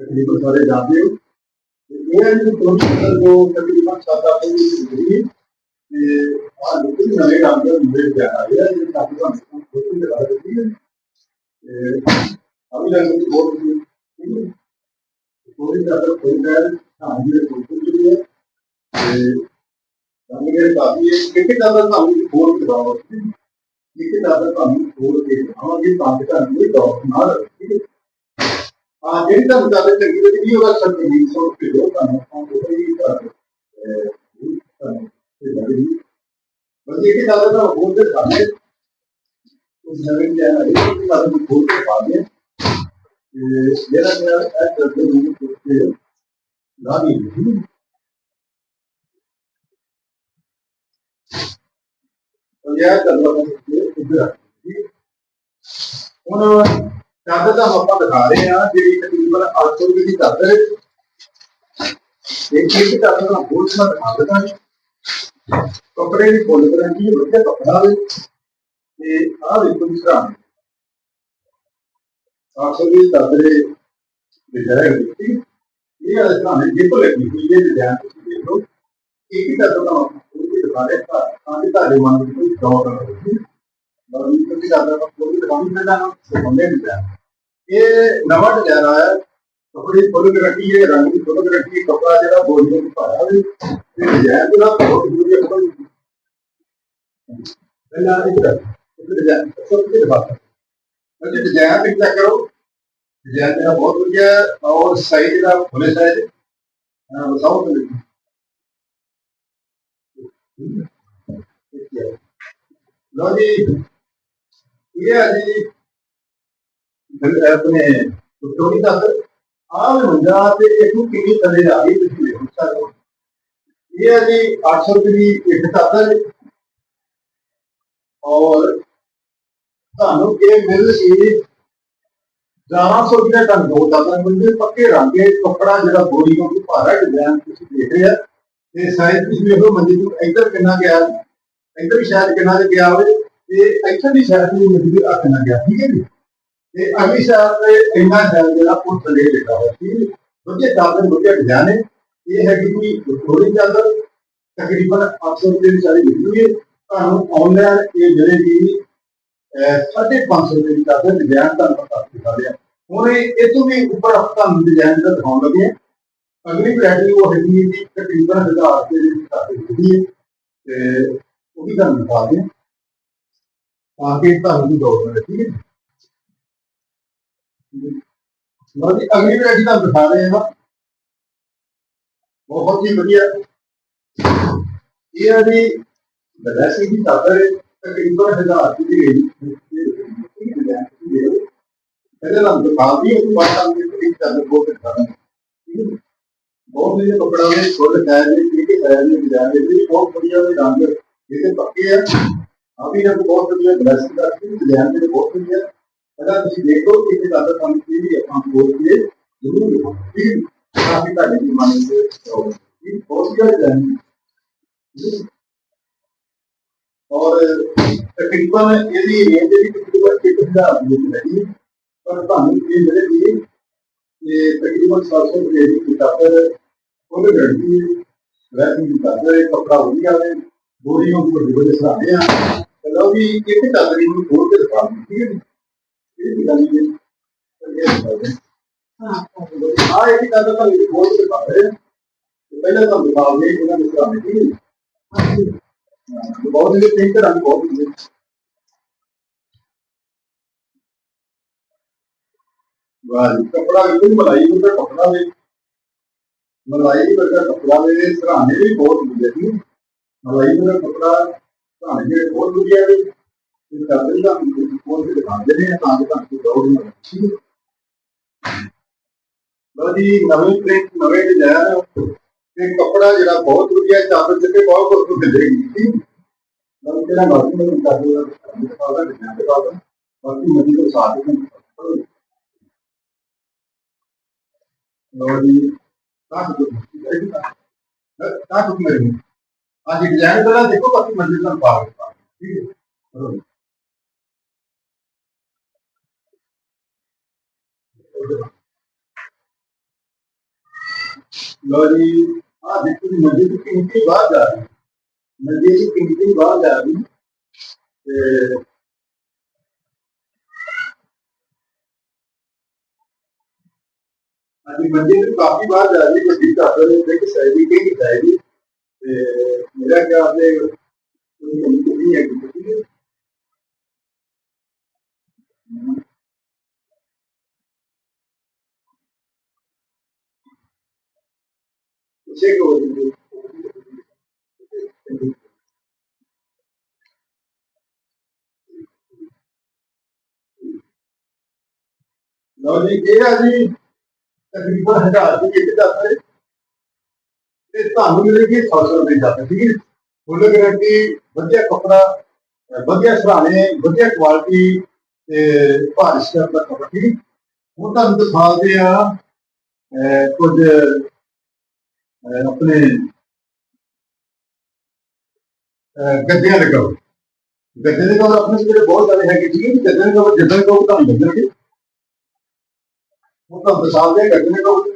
ਤਕਰੀਬਨ ਸਾਰੇ ਜਾਣਦੇ ਹੋ। ਇਹ ਹੈ ਜੀ ਤੋਂ ਜੋ ਤਕਰੀਬਨ 7-8 ਦੀ ਤੇ ਆ ਲੋਕੀ ਨਵੇਂ ਰੰਗ ਦੇ ਮੁੰਡੇ ਜਾ ਰਹੇ ਆ, ਇਹ ਕਾਫੀ ਤੁਹਾਨੂੰ ਖੁਸ਼ੀ ਦੇ ਬਾਰੇ ਦਿੱਤੀ ਹੈ। ਤੇ ਅਭੀ ਰੰਗ ਦੀ ਬਹੁਤ ਠੀਕ ਹੈ ਕੋਈ ਜ਼ਿਆਦਾ ਕੋਈ ਗੱਲ ਹਾਂ ਕੋਈ ਕੁਝ ਨਹੀਂ। ਹੈ ਤੇ ਰੰਗ ਦੇ ਕਾਫੀ ਹੈ ਕਿਉਂਕਿ ਜ਼ਿਆਦਾ ਤੁਹਾਨੂੰ ਹੋਰ ਦਿਖਾਓ ਇੱਕ ਜ਼ਿਆਦਾ ਤੁਹਾਨੂੰ ਹੋਰ ਕੇ ਦਿਖਾਵਾਂਗੇ ਤਾਂ ਕਿ ਤੁਹਾਨੂੰ ਕੋਈ ਡਾਊਟ ਨਾ ਰਹੇ ਠੀਕ ਹੈ ਆ ਜਿਹੜੀ ਤੁਹਾਨੂੰ ਗੱਲ ਚੰਗੀ ਲੱਗੀ ਉਹਦਾ ਸਰਟੀਫਿਕੇਟ ਸੋ ਭੇਜੋ ਤੁਹਾਨੂੰ ਆਪਾਂ ਕੋਈ ਕਰ ਤੁਹਾਨੂੰ ਇਹ ਲੱਗੀ ਬਸ ਇਹ ਕਿ ਜ਼ਿਆਦਾ ਤਾਂ ਹੋਰ ਦੇ ਸਾਹਮਣੇ ਉਸ ਨਵੇਂ ਚੈਨਲ ਹੈ ਉਹ ਤੁਹਾਨੂੰ ਨੂੰ ਖੋਲ ਕੇ ਪਾ ਦੇ ਤੇ ਜਿਹੜਾ ਮੇਰਾ ਐਡ ਪੰਚਾਇਤ ਦਰਬਾਰ ਦੇ ਉੱਧਰ ਰੱਖੀ ਹੁਣ ਚਾਦਰ ਦਾ ਆਪਾਂ ਦਿਖਾ ਰਹੇ ਹਾਂ ਜਿਹੜੀ ਤਕਰੀਬਨ 800 ਰੁਪਏ ਦੀ ਚਾਦਰ ਹੈ। ਇਹ ਕਿ ਚਾਦਰ ਦਾ ਬਹੁਤ ਸਾਰਾ ਦਿਖਾ ਦਿੱਤਾ ਹੈ। ਕੱਪੜੇ ਦੀ ਫੁੱਲ ਗਰੰਟੀ ਹੈ ਵਧੀਆ ਕੱਪੜਾ ਹੈ। ਤੇ ਆਹ ਦੇਖੋ ਮਿਸਰਾ 800 ਦੀ ਚਾਦਰ ਹੈ ਡਿਜ਼ਾਈਨ ਦਿੱਤੀ। ਇਹ ਅਸਮਾਨ ਦੇ ਕੋਲ ਲੱਗੀ ਹੋਈ ਹੈ ਡਿਜ਼ਾਈਨ ਤੁਸੀਂ ਦੇਖੋ ਇੱਕ ਚਾਦਰ ਦਾ ਆਪਾਂ ਦਿਖਾ ਰਹੇ ਹਾਂ ਤਾਂ ਕਿ ਤੁਹਾਡੇ ਮਨ ਵਿੱਚ ਕੋਈ ਡਾਊਟ ਨਾ ਹੋਵੇ ਬੜੀ ਤੁਸੀਂ ਜ਼ਿਆਦਾ ਕੋਈ ਦੁਕਾਨ ਤੇ ਜਾਣਾ ਹੁੰਦੇ ਨਹੀਂ ਜਾਣਾ ਇਹ ਨਵਾਂ ਡਿਜ਼ਾਈਨ ਆਇਆ। ਕੱਪੜੇ ਫੁੱਲ ਗਰੰਟੀ ਹੈ ਰੰਗ ਦੀ ਫੁੱਲ ਗਰੰਟੀ ਹੈ ਕੱਪੜਾ ਜਿਹੜਾ ਬੋਲੀ ਨੂੰ ਪਾਇਆ ਹੋਵੇ ਤੇ ਡਿਜ਼ਾਈਨ ਜਿਹੜਾ ਬਹੁਤ ਵਧੀਆ ਕੱਪੜਾ ਪਹਿਲਾਂ ਇੱਕ ਇੱਕ ਡਿਜ਼ਾਈਨ ਸਭ ਤੋਂ ਦਿਖਾਤਾ ਉਹ ਡਿਜ਼ਾਈਨ ਵੀ ਚੈੱਕ ਕਰੋ। ਡਿਜ਼ਾਈਨ ਜਿਹੜਾ ਬਹੁਤ ਵਧੀਆ ਹੈ, ਔਰ ਸਾਈਜ਼ ਜਿਹੜਾ ਫੁੱਲੇ ਸਾਈਜ਼ ਬਤਾਓ ਤੁਸੀਂ ਲੋ ਜੀ ਇਹ ਹੈ ਜੀ ਬਿਲ- ਆਪਣੇ ਟੋਨੀ ਦਾ ਆਹ ਵੀ ਹੁੰਦਾ ਤੇ ਇਹਨੂੰ ਕਿੰਨੀ ਥੱਲੇ ਆ ਗਈ ਤੁਸੀਂ ਦੇਖ ਸਕਦੇ ਹੋ ਇਹ ਹੈ ਜੀ 800 ਰੁਪਏ ਦੀ ਇੱਕ ਚਾਦਰ ਔਰ ਤੁਹਾਨੂੰ ਇਹ ਮਿਲ ਗਈ 1100 ਰੁਪਏ ਦਾ ਦੋ ਚਾਦਰ ਮਿਲਦੇ ਪੱਕੇ ਰੰਗ ਦੇ ਕੱਪੜਾ ਜਿਹੜਾ ਬੋਰੀ ਨੂੰ ਭਾਰਾ ਡਿਜ਼ਾਈਨ ਤੁਸੀਂ ਦੇਖ ਰਹੇ ਆ ਤੇ ਸਾਈਜ਼ ਤੁਸੀਂ ਵੇਖੋ ਮੰਦੀ ਨੂੰ ਇੱਧਰ ਕਿੰਨਾ ਗਿਆ। ਇੱਧਰ ਵੀ ਸ਼ਾਇਦ ਕਿੰਨਾ ਕੁ ਗਿਆ ਹੋਵੇ, ਤੇ ਇੱਥੇ ਵੀ ਸ਼ਾਇਦ ਵੀ ਮੰਦੀ ਆ ਕਿੰਨਾ ਗਿਆ, ਠੀਕ ਹੈ ਜੀ? ਤੇ ਅਗਲੀ ਸਾਲ ਤੇ ਇੰਨਾ ਜਲ ਜਿਹੜਾ ਉਹ ਥੱਲੇ ਲਿਖਾ ਹੋਇਆ, ਠੀਕ ਹੈ ਵਧੀਆ ਚਾਦਰ ਵਧੀਆ ਡਿਜ਼ਾਈਨ ਹੈ ਇਹ ਹੈਗੀ ਕੋਈ ਥੋੜੀ ਚਾਦਰ ਤਕਰੀਬਨ 800 ਰੁਪਏ ਦੀ ਸਾਰੀ ਵਿਕਦੀ ਹੈ, ਤੁਹਾਨੂੰ ਆਨਲਾਈਨ ਇਹ ਮਿਲੇਗੀ ਸਾਢੇ 500 ਰੁਪਏ ਦੀ ਚਾਦਰ ਡਿਜ਼ਾਈਨ ਤੁਹਾਨੂੰ ਪਤਾ ਦਿਖਾ ਰਿਹਾ ਹੁਣ ਇਹ ਇਹ ਤੋਂ ਵੀ ਉੱਪਰ ਤੁਹਾਨੂੰ ਡਿਜ਼ਾਈਨ ਦਾ ਦਿਖਾਉਣ ਲੱਗੇ ਹਾਂ। ਅਗਲੀ ਵੈਰਾਈਟੀ ਉਹ ਹੈਗੀ ਜੀ, ਤਕਰੀਬਨ 1000 ਰੁਪਏ ਦੀ ਚਾਦਰ ਵਿਕਦੀ ਹੈ। ਤੇ ਉਹ ਵੀ ਤੁਹਾਨੂੰ ਦਿਖਾ ਦੇ ਤਾਂ ਕਿ ਤੁਹਾਨੂੰ ਵੀ ਦੌੜ ਮਿਲੇ ਠੀਕ ਹੈ ਲਓ ਜੀ, ਅਗਲੀ ਵੈਰਾਈਟੀ ਤੁਹਾਨੂੰ ਦਿਖਾ ਰਹੇ ਹਾਂ। ਬਹੁਤ ਹੀ ਵਧੀਆ। ਇਹ ਹੈ ਜੀ ਬਦਾਸੀ ਦੀ ਚਾਦਰ ਤਕਰੀਬਨ 1000 ਦੀ ਰੇਂਜ ਪਹਿਲੇ ਰੰਗ ਦਿਖਾ ਬਾਅਦ ਤੁਹਾਨੂੰ ਇੱਕ ਚਾਦਰ ਬਹੁਤ ਦਿਖਾ ਦਾਂਗੇ ਠੀਕ ਹੈ ਜੀ? ਬਹੁਤ ਵਧੀਆ ਕੱਪੜਾ ਨੇ ਫੁੱਲ ਹੈ ਜੀ, ਠੀਕ ਹੈ ਜੀ ਡਿਜ਼ਾਈਨ ਵੀ ਬਹੁਤ ਵਧੀਆ ਦੇ ਰੰਗ। ਇਹਦੇ ਪੱਕੇ ਆ ਆ ਵੀ ਰੰਗ ਬਹੁਤ ਵਧੀਆ ਬਲੈਸਿੰਗ ਦਾ ਡਿਜ਼ਾਈਨ ਦੇ ਬਹੁਤ ਵਧੀਆ ਅਗਰ ਤੁਸੀਂ ਦੇਖੋ ਕਿ ਇਹ ਜ਼ਿਆਦਾ ਕੰਮ ਕੀ ਵੀ ਆਪਾਂ ਕੋਲ ਕੇ ਜ਼ਰੂਰ ਦੇਖੋ ਠੀਕ ਹੈ ਕਾਫੀ ਤੁਹਾਡੇ ਦੀ ਮਨ ਵਿੱਚ ਇਹ ਬਹੁਤ ਵਧੀਆ ਡਿਜ਼ਾਈਨ ਹੈ। ਔਰ ਤਕਰੀਬਨ ਇਹਦੀ ਰੇਂਜ ਵੀ ਤਕਰੀਬਨ 1000 ਦੀ ਹੈਗੀ ਹੈ। ਪਰ ਤੁਹਾਨੂੰ ਇਹ ਮਿਲੇਗੀ ਇਹ ਤਕਰੀਬਨ 700 ਰੁਪਏ ਦੀ ਚਾਦਰ ਉਹਦੇ ਗਰੰਟੀ ਵੈਸੇ ਦੀ ਚਾਦਰ ਹੈ ਕੱਪੜਾ ਵਧੀਆ ਹੈ ਬੋਰੀ ਨੂੰ ਵੱਡੇ ਵੱਡੇ ਸਹਾਰੇ ਆ ਚਲੋ ਵੀ ਇੱਕ ਚਾਦਰ ਨੂੰ ਖੋਲ ਕੇ ਦਿਖਾ ਦਿਓ, ਠੀਕ ਹੈ ਜੀ ਇਹ ਵੀ ਗੱਲ ਹੈ ਇਹ ਦਿਖਾ ਦਿਓ। ਹਾਂ ਇਹ ਵੀ ਚਾਦਰ ਤਾਂ ਇਹ ਖੋਲ ਕੇ ਦਿਖਾ ਰਹੇ ਪਹਿਲਾਂ ਤਾਂ ਦਿਖਾ ਦੇ ਇਹਨਾਂ ਦੇ ਸਹਾਰੇ ਠੀਕ ਹੈ ਜੀ? ਹਾਂ, ਬਹੁਤ ਹੀ ਪਿੰਕ ਰੰਗ ਬਹੁਤ ਹੀ ਵਾਹ ਜੀ ਕਪੜਾ ਬਿਲਕੁਲ ਮਲਾਈ ਵਰਗਾ ਕਪੜਾ ਵੇ ਮਲਾਈ ਵਰਗਾ ਕਪੜਾ ਵੇ ਸਰਾਣੇ ਵੀ ਬਹੁਤ ਵਧੀਆ ਸੀ ਮਲਾਈ ਵਰਗਾ ਜਿਹੜੇ ਬਹੁਤ ਵਧੀਆ ਵੇ ਇਹ ਕਰਦੇ ਦਾ ਕੋਲ ਵੀ ਦਿਖਾਉਂਦੇ ਨੇ, ਤਾਂ ਕਿ ਤੁਹਾਨੂੰ ਦੌੜ ਨਾ ਲੱਗੇ ਲਓ ਜੀ ਪ੍ਰਿੰਟ ਨਵੇਂ ਡਿਜ਼ਾਈਨ ਤੇ ਕਪੜਾ ਜਿਹੜਾ ਬਹੁਤ ਵਧੀਆ ਚਾਦਰ ਚੱਕੇ ਬਹੁਤ ਕੁਝ ਮਿਲੇਗੀ ਠੀਕ ਨਵੇਂ ਜਿਹੜਾ ਮਰਜ਼ੀ ਨੂੰ ਕਰ ਦਿਓ ਦਿਖਾਉਂਦਾ ਡਿਜ਼ਾਈਨ ਦਿਖਾਉਂਦਾ ਬਾਕੀ ਮੱਦੀ ਤੋਂ ਸਾਥ ਹੀ ਨਹੀਂ ਤਾਂ ਕੁਝ ਤਾਂ ਕੁਝ ਮੇਰੇ ਅੱਜ ਡਿਜ਼ਾਈਨ ਦਾ ਦੇਖੋ ਬਾਕੀ ਮੰਜ਼ਿਲ ਦਾ ਪਾ ਠੀਕ ਹੈ ਚਲੋ ਜੀ। ਲਓ ਜੀ ਆ ਦੇਖੋ ਜੀ ਮੰਜ਼ਿਲ ਦੀ ਕਿੰਨੀ ਬਾਹਰ ਜਾ ਰਹੀ ਹੈ ਮੰਜ਼ਿਲ ਦੀ ਕਿੰਨੀ ਬਾਹਰ ਜਾ ਰਹੀ ਹੈ ਤੇ ਅੱਜ ਮੰਜ਼ਿਲ ਕਾਫੀ ਬਾਹਰ ਜਾ ਰਹੀ ਹੈ ਵੱਡੀ ਚਾਦਰ ਦੇ ਵਿੱਚ ਸਾਈਡੀ ਕਿ ਸਾਈਡੀ ਤੇ ਮੇਰਾ ਖਿਆਲ ਹੈ ਕੋਈ ਕਮੀ ਨਹੀਂ ਹੈ ਠੀਕ ਹੈ ਉਸੇ ਕੋ ਲਓ ਜੀ ਇਹ ਆ ਜੀ ਤਕਰੀਬਨ ਹਜ਼ਾਰ ਦੀ ਇੱਕ ਚਾਦਰ ਤੇ ਤੁਹਾਨੂੰ ਮਿਲੇਗੀ 100 ਰੁਪਏ ਦੀ ਚਾਦਰ ਠੀਕ ਹੈ ਫੁੱਲ ਗਾਰੰਟੀ ਵਧੀਆ ਕੱਪੜਾ, ਵਧੀਆ ਸਰਾਣੇ, ਵਧੀਆ ਕੁਆਲਿਟੀ ਤੇ ਭਾਰੀ ਦਾ ਕੱਪੜਾ, ਠੀਕ ਹੈ ਹੁਣ ਤੁਹਾਨੂੰ ਦਿਖਾਉਂਦੇ ਆ ਅਹ, ਕੁਝ ਆਪਣੇ, ਅਹ, ਗੱਦਿਆਂ ਦੇ ਕਵਰ। ਗੱਦੇ ਦੇ ਕਵਰ ਆਪਣੇ ਜਿਹੜੇ ਬਹੁਤ ਸਾਰੇ ਹੈਗੇ, ਠੀਕ ਹੈ ਗੱਦੇ ਦੇ ਕਵਰ ਜਿੱਦਾਂ ਦੇ ਕਵਰ ਤੁਹਾਨੂੰ ਲੱਗਣਗੇ ਉਹ ਤਾਂ ਮਿਸਾਲ ਦੇ ਗੱਦੇ ਦੇ ਕਵਰ।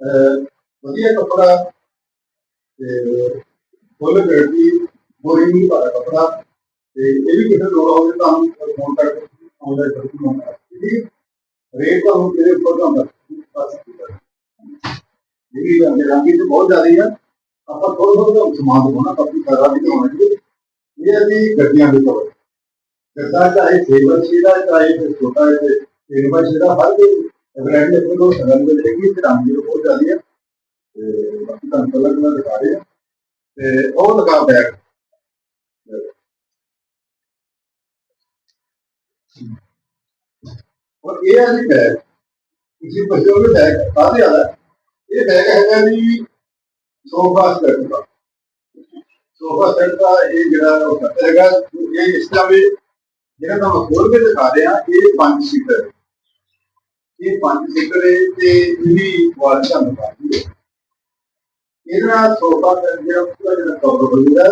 ਅਹ ਵਧੀਆ ਕੱਪੜਾ ਤੇ ਫੁੱਲ ਗਰੰਟੀ ਬੋਰਿੰਗ ਨਹੀਂ ਪਾਇਆ ਕੱਪੜਾ ਤੇ ਇਹ ਵੀ ਕਿਸੇ ਲੋੜ ਹੋਵੇ ਤਾਂ ਫੋਨ ਕਰਕੇ ਆਨਲਾਈਨ ਕਰਕੇ ਮੰਗਾ ਠੀਕ ਰੇਟ ਤੁਹਾਨੂੰ ਕਿਹਦੇ ਉੱਪਰ ਦਾ ਹੁੰਦਾ ਬਸ ਜਿਹੜੀ ਰੰਗ ਰੰਗੀ ਬਹੁਤ ਜ਼ਿਆਦਾ ਆ। ਆਪਾਂ ਥੋੜਾ ਥੋੜਾ ਸਮਾਨ ਦਿਖਾਉਣਾ, ਬਾਕੀ ਸਾਰਾ ਵੀ ਹੋਣਾ ਜੀ। ਇਹ ਅਸੀਂ ਗੱਡੀਆਂ ਦੇ ਕੋਲ। ਗੱਡਾ ਚਾਹੇ ਸੇਵਰ ਦਾ ਚਾਹੇ ਫਿਰ ਛੋਟਾ ਹੈ ਤੇ ਸੇਵਰ ਦਾ ਹਰ ਕੋਈ ਬ੍ਰਾਂਡ ਦੇ ਕੋਲ ਰੰਗ ਦੇ ਦੇਖੀ ਤੇ ਰੰਗ ਦੀ ਬਹੁਤ ਜ਼ਿਆਦਾ ਤੇ ਬਾਕੀ ਤੁਹਾਨੂੰ ਕਲਰ ਕਲਰ ਦਿਖਾ ਰਹੇ। ਆ ਤੇ ਉਹ ਲਗਾ ਬੈਗ ਔਰ ਇਹ ਹੈ ਜੀ ਬੈਗ ਤੁਸੀਂ ਪੁੱਛੋ ਕਿ ਬੈਗ ਕਾਹਦੇ ਵਾਲਾ ਇਹ ਬੈਗ ਹੈਗਾ ਜੀ ਸੋਫਾ ਸੈੱਟ ਦਾ। ਸੋਫਾ ਸੈੱਟ ਦਾ ਇਹ ਜਿਹੜਾ ਉਹ ਹੈਗਾ, ਇਹ ਇਸ ਤਰ੍ਹਾਂ ਵੀ ਜਿਹੜਾ ਤੁਹਾਨੂੰ ਖੋਲ ਕੇ ਦਿਖਾ ਰਿਹਾ, ਇਹ ਪੰਜ ਸੀਟਰ। ਇਹ ਪੰਜ ਸੀਟਰ ਹੈ ਤੇ ਇਹਦੀ ਕੁਆਲਿਟੀ ਤੁਹਾਨੂੰ ਹੈ ਇਹਦੇ ਨਾਲ ਸੋਫਾ ਸੈੱਟ ਜਿਹੜਾ ਪੂਰਾ ਜਿਹੜਾ ਕਵਰ ਹੋ ਜਾਂਦਾ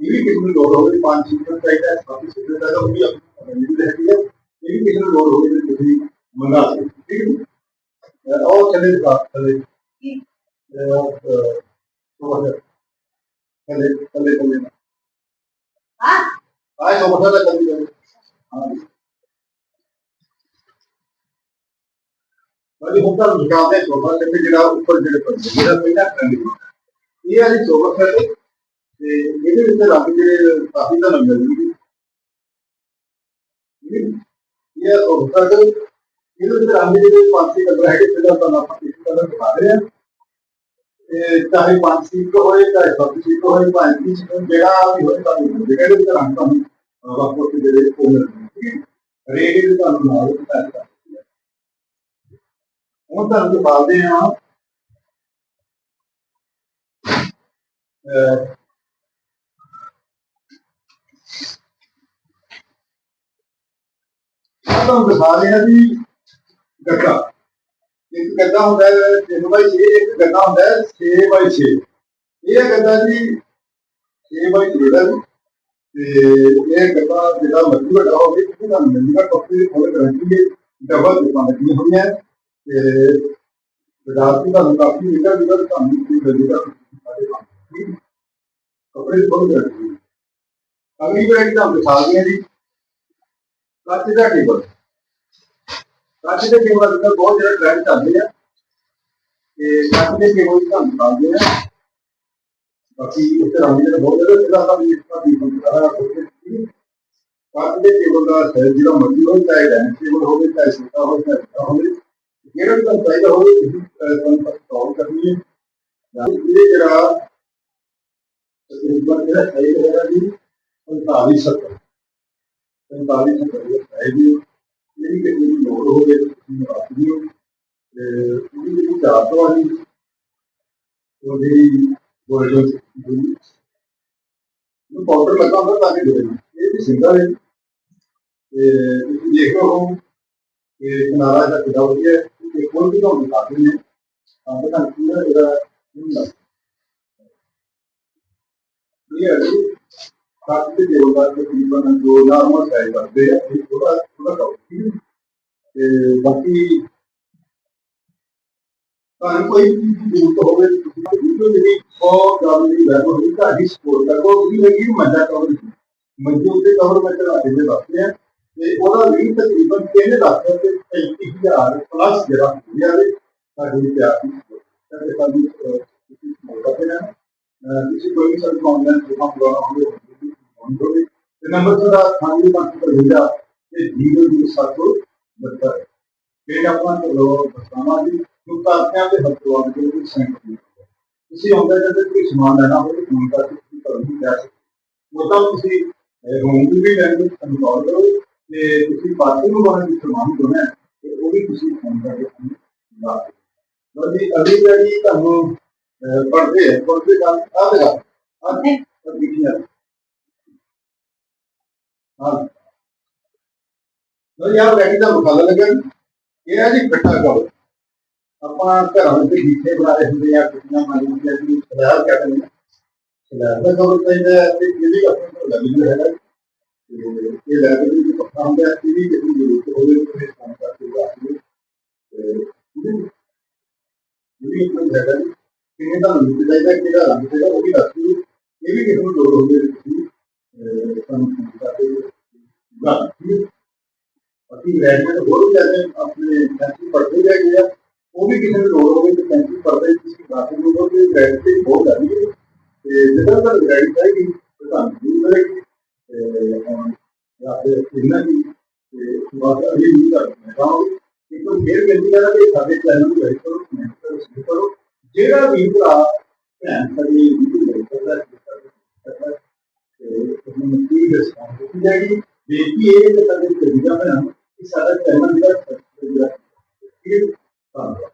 ਇਹ ਵੀ ਕਿਸੇ ਨੂੰ ਲੋੜ ਹੋਵੇ ਪੰਜ ਸੀਟਰ ਚਾਹੀਦਾ ਹੈ ਸੱਤ ਸੀਟਰ ਚਾਹੀਦਾ ਉਹ ਵੀ ਆਪਣੀ ਦੇ ਹੈਗੀ ਹੈ ਇਹ ਵੀ ਕਿਸੇ ਨੂੰ ਲੋੜ ਹੋਵੇ ਤੇ ਤੁਸੀਂ ਮੰਗਾ ਸਕਦੇ ਹੋ, ਠੀਕ ਹੈ ਅਹ ਉਹ ਚਲੇ ਦਿਖਾ ਥੱਲੇ ਇਹ ਉਹ ਅਹ, ਸੋਫਾ ਸੈੱਟ ਥੱਲੇ ਥੱਲੇ ਥੱਲੇ ਹਾਂ ਆਏ ਸੋਫਾ ਸੈੱਟ ਥੱਲੇ ਥੱਲੇ ਹਾਂ ਬਾਕੀ ਹੁਣ ਤਾਂ ਦਿਖਾਉਂਦੇ ਹਾਂ ਸੋਫਾ ਸੈੱਟ ਜਿਹੜਾ ਉੱਪਰ ਜਿਹੜੇ ਪੰਜੇ ਜਿਹੜਾ ਪਹਿਲਾ ਟ੍ਰੈਂਡ ਇਹ ਹੈ ਜੀ ਸੋਫਾ ਸੈੱਟ ਤੇ ਇਹਦੇ ਵਿੱਚ ਰੰਗ ਜਿਹੜੇ ਕਾਫੀ ਤਾਂ ਮਿਲ ਜਾਂਦੇ ਇਹ ਸੋਫਾ ਸੈੱਟ ਇਹਦੇ ਵਿੱਚ ਰੰਗ ਜਿਹੜੇ ਪੰਜ ਕਲਰ ਹੈਗੇ ਜਿਹੜਾ ਤੁਹਾਨੂੰ ਆਪਾਂ ਇਸ ਕਲਰ ਦਿਖਾ ਰਹੇ ਹਾਂ। ਤੇ ਚਾਹੇ ਪੰਜ ਸੀਟ ਹੋਏ, ਚਾਹੇ ਸੱਤ ਸੀਟ ਹੋਏ ਪੰਜ ਦੀ ਜਿਹੜਾ ਵੀ ਹੋਏ ਤੁਹਾਨੂੰ ਜਿਹੜਾ ਇਹਦੇ ਵਿੱਚ ਰੰਗ ਤੁਹਾਨੂੰ ਵਾਪਸ ਜਿਹੜੇ ਉਹ ਮਿਲਣਗੇ ਰੇਟ ਇਹਦੇ ਤੁਹਾਨੂੰ ਨਾਲ ਦਿੱਤਾ ਹੈ। ਹੁਣ ਤੁਹਾਨੂੰ ਦਿਖਾਉਂਦੇ ਹਾਂ ਅਹ ਤੁਹਾਨੂੰ ਦਿਖਾ ਰਹੇ ਹਾਂ ਜੀ ਇੱਕ ਗੱਡਾ ਹੁੰਦਾ ਹੈ 3 ਬਾਈ 6 ਇੱਕ ਗੱਡਾ ਹੁੰਦਾ ਹੈ 6 ਬਾਈ 6 ਇਹ ਗੱਡਾ ਜੀ 6 ਬਾਈ 6 ਦਾ ਤੇ ਇਹ ਗੱਗਾ ਜਿਹੜਾ ਮਰਜ਼ੀ ਵੱਡਾ ਹੋਵੇ, ਕਿਸੇ ਦਾ ਮਿਲੇਗਾ ਕੱਪੜੇ ਦੀ ਫੁੱਲ ਗਰੰਟੀ ਹੈ ਡਬਲ ਦੁਕਾਨ ਲੱਗੀਆਂ ਹੋਈਆਂ। ਤੇ ਬਾਜ਼ਾਰ ਦੀ ਤੁਹਾਨੂੰ ਕਾਫੀ ਮੀਟਰ ਦੀ ਤੁਹਾਨੂੰ ਮਿਲੇਗਾ ਕੱਪੜੇ ਦੀ ਫੁੱਲ ਗਰੰਟੀ ਅਗਲੀ ਵੈਰਾਈਟੀ ਤੁਹਾਨੂੰ ਦਿਖਾ ਦਿਆਂ ਜੀ ਕੱਚ ਦਾ ਟੇਬਲ ਕੱਚ ਦੇ ਟੇਬਲ ਦਾ ਬਹੁਤ ਜਿਹੜਾ ਟ੍ਰੈਂਡ ਚੱਲਦੇ ਆ ਤੇ ਕੱਚ ਦੇ ਟੇਬਲ ਦੀ ਤੁਹਾਨੂੰ ਦਿਖਾਉਂਦੇ ਆ ਬਾਕੀ ਉੱਤੇ ਰੰਗ ਜਿਹੜੇ ਬਹੁਤ ਜਿਹੜੇ ਜਿਹੜਾ ਆਪਾਂ ਵੀ ਇਸ ਦਾ ਵੀ ਬੰਦ ਕਰਾ ਕੱਚ ਦੇ ਟੇਬਲ ਦਾ ਸਾਈਜ਼ ਜਿਹੜਾ ਮਰਜ਼ੀ ਹੋਵੇ ਚਾਹੇ ਡਾਈਨਿੰਗ ਟੇਬਲ ਹੋਵੇ ਚਾਹੇ ਛੋਟਾ ਹੋਵੇ ਚਾਹੇ ਵੱਡਾ ਹੋਵੇ ਜਿਹੜਾ ਵੀ ਤੁਹਾਨੂੰ ਚਾਹੀਦਾ ਹੋਵੇ ਤੁਸੀਂ ਅਹ, ਤੁਹਾਨੂੰ ਇੰਸਟਾਲ ਕਰਨੀ ਹੈ ਜਾਂ ਇਹ ਜਿਹੜਾ ਤਕਰੀਬਨ ਜਿਹੜਾ ਸਾਈਜ਼ ਹੈਗਾ ਜੀ 45 70 45 70 ਦਾ ਸਾਈਜ਼ ਹੈ ਜਿਹੜੀ ਕਿਸੇ ਦੀ ਲੋੜ ਹੋਵੇ ਤੁਸੀਂ ਰੱਖ ਦਿਓ ਤੇ ਉਹਦੀ ਜਿਹੜੀ ਚਾਰਟ ਵਾਲੀ ਉਹ ਜਿਹੜੀ ਗੋਲਡਨ ਜਿਹੜੀ ਉਹ ਪਾਊਡਰ ਲੱਗਾ ਹੁੰਦਾ ਤਾਂ ਕਿ ਦੇ ਇਹ ਵੀ ਸਿੰਗਲ ਹੈ ਤੇ ਤੁਸੀਂ ਦੇਖ ਲਓ ਕਿ ਕਿਨਾਰਾ ਦਾ ਕਿੰਨਾ ਵਧੀਆ ਹੈ ਇਹ ਕੋਈ ਵੀ ਤੁਹਾਨੂੰ ਦਿਖਾ ਦਿੰਦੇ ਨੇ ਤਾਂ ਕਿ ਪੂਰਾ ਇਹਦਾ ਹੁੰਦਾ ਇਹ ਹੈ ਜੀ ਕੱਟ ਦੇ ਦੇਵ ਦਾ ਤਕਰੀਬਨ ਜੋ ਨਾਰਮਲ ਸਾਈਜ਼ ਕਰਦੇ ਆ ਇਹ ਥੋੜਾ ਥੋੜਾ ਕਹੋ ਠੀਕ ਹੈ ਤੇ ਬਾਕੀ ਤੁਹਾਨੂੰ ਕੋਈ ਵੀ ਚੀਜ਼ ਦੀ ਜ਼ਰੂਰਤ ਹੋਵੇ ਤੁਸੀਂ ਵੀਡੀਓ ਜਿਹੜੀ ਬਹੁਤ ਜ਼ਿਆਦਾ ਦੀ ਵੈਬ ਹੋਈ ਤੁਹਾਡੀ ਸਪੋਰਟ ਕਰੋ ਉਹ ਵੀ ਮਜ਼ਾ ਕਵਰ ਮਜ਼ਦੂਰ ਦੇ ਕਵਰ ਮੈਂ ਚਲਾ ਕੇ ਦੱਸਦੇ ਆ ਤੇ ਉਹਦਾ ਵੀ ਤਕਰੀਬਨ ਕਿਹਨੇ ਦੱਸਿਆ ਕਿ 35000 ਪਲੱਸ ਜਿਹੜਾ ਹੋਇਆ ਹੈ ਸਾਡੀ ਪਿਆਰ ਦੀ ਤੇ ਸਾਡੀ ਅਹ, ਤੁਸੀਂ ਮੌਕਾ ਦੇਣਾ ਅਹ, ਤੁਸੀਂ ਕੋਈ ਵੀ ਸਾਨੂੰ ਆਨਲਾਈਨ ਪ੍ਰੋਗਰਾਮ ਬੁਲਾਉਣਾ ਹੋਵੇ ਫੋਨ ਕਰੋ ਤੇ ਨੰਬਰ ਸਾਡਾ ਖਾਲੀ ਬਾਕੀ ਪਰ ਹੁੰਦਾ ਤੇ ਜੀਰੋ ਜੀਰੋ ਸੱਤ ਬੱਤਰ ਫਿਰ ਆਪਣਾ ਚਲੋ ਬਸਾਵਾ ਜੀ ਨੂੰ ਤਾਕਿਆਂ ਦੇ ਹੱਥੋਂ ਦੇ ਵਿੱਚ ਸੈਂਟ ਤੁਸੀਂ ਆਉਂਦੇ ਜਦੋਂ ਕੋਈ ਸਮਾਨ ਲੈਣਾ ਹੋਵੇ ਫੋਨ ਕਰਕੇ ਤੁਸੀਂ ਘਰੋਂ ਵੀ ਲੈ ਸਕਦੇ ਉਦਾਂ ਤੁਸੀਂ ਹੋਮ ਵੀ ਲੈਂਦੇ ਸਾਨੂੰ ਕਾਲ ਕਰੋ ਤੇ ਤੁਸੀਂ ਪਾਰਟੀ ਨੂੰ ਬਾਰੇ ਵੀ ਸਮਾਨ ਦੋਣਾ ਹੈ ਤੇ ਉਹ ਵੀ ਤੁਸੀਂ ਫੋਨ ਕਰਕੇ ਸਾਨੂੰ ਲਾ ਦਿਓ ਜੀ ਅਗਲੀ ਜਿਹੜੀ ਤੁਹਾਨੂੰ ਅਹ, ਪੜ੍ਹਦੇ ਹੈ ਪੜ੍ਹਦੇ ਦਾ ਆ ਦੇਗਾ ਆ ਲਿਖਿਆ ਹਾਂ ਲੋ ਯਾਰ ਰੈਡੀ ਦਾ ਮੁਕਾਬਲਾ ਲੱਗਾ ਇਹ ਹੈ ਜੀ ਖੱਟਾ ਕਵਰ ਆਪਾਂ ਘਰਾਂ ਵਿੱਚ ਗੀਠੇ ਬਣਾਏ ਹੁੰਦੇ ਆ ਕੁੱਟੀਆਂ ਮਾਰੀਆਂ ਹੁੰਦੀਆਂ ਸੀ ਸਲਾਹ ਕਹਿੰਦੇ ਨੇ ਸਲਾਹ ਦਾ ਕਵਰ ਚਾਹੀਦਾ ਹੈ ਤੇ ਇਹ ਵੀ ਆਪਣੇ ਕੋਲ ਲੱਗੀ ਹੈਗਾ ਤੇ ਇਹ ਲਾਇਬ੍ਰੇਰੀ ਦੇ ਪੱਕਾ ਹੁੰਦਾ ਹੈ ਇਹ ਵੀ ਕਿਸੇ ਦੀ ਜ਼ਰੂਰਤ ਹੋਵੇ ਤਾਂ ਇਹ ਕੰਮ ਕਰਕੇ ਵਾਸਤੇ ਤੇ ਇਹ ਵੀ ਆਪਣੇ ਹੈਗਾ ਜੀ ਕਿਵੇਂ ਦਾ ਰੰਗ ਚਾਹੀਦਾ ਕਿਹੜਾ ਰੰਗ ਚਾਹੀਦਾ ਉਹ ਵੀ ਦੱਸ ਦਿਓ ਇਹ ਵੀ ਕਿਸੇ ਨੂੰ ਲੋੜ ਹੋਵੇ ਤੁਸੀਂ ਸਾਨੂੰ ਫੋਨ ਦੱਸ ਦਿਓ ਅਸੀਂ ਗ੍ਰੈਜੂਏਟ ਹੋਰ ਵੀ ਜਾਂਦੇ ਆਪਣੇ ਫੈਂਸੀ ਪੜ੍ਹਦੇ ਜਾ ਉਹ ਵੀ ਕਿਸੇ ਨੂੰ ਲੋੜ ਹੋਵੇ ਤੇ ਫੈਂਸੀ ਪੜ੍ਹਦੇ ਤੁਸੀਂ ਦੱਸ ਦਿਓ ਉਹ ਵੀ ਗ੍ਰੈਜੂਏਟ ਬਹੁਤ ਜਾਂਦੀ ਤੇ ਜਦੋਂ ਤੱਕ ਗ੍ਰੈਜੂਏਟ ਆਏਗੀ ਤਾਂ ਤੁਹਾਨੂੰ ਵੀ ਮਿਲੇਗੀ। ਤੇ ਹੁਣ ਫਿਰ ਇਹਨਾਂ ਦੀ, ਤੇ ਬਾਅਦ ਅਭੀ ਵੀ ਕਰਨਾ ਚਾਹੋਗੇ ਇੱਕ ਵਾਰ ਫੇਰ ਬੇਨਤੀ ਕਰਾਂ ਕਿ ਸਾਡੇ ਚੈਨਲ ਨੂੰ ਲਾਈਕ ਕਰੋ ਕਮੈਂਟ ਕਰੋ ਸ਼ੇਅਰ ਕਰੋ। ਜਿਹੜਾ ਵੀ ਭਰਾ ਭੈਣ ਕਦੀ ਨਹੀਂ ਲੱਗਦਾ ਉਹਨੂੰ ਕੀ ਦੱਸਾਂ ਕਿ ਜਿਹੜੀ ਬੇਟੀ ਇਹ ਕਦੇ ਕਦੀ ਨਾ ਕਿ ਸਾਡਾ ਕਰਮ ਜਿਹੜਾ ਇਹ ਧੰਨਵਾਦ।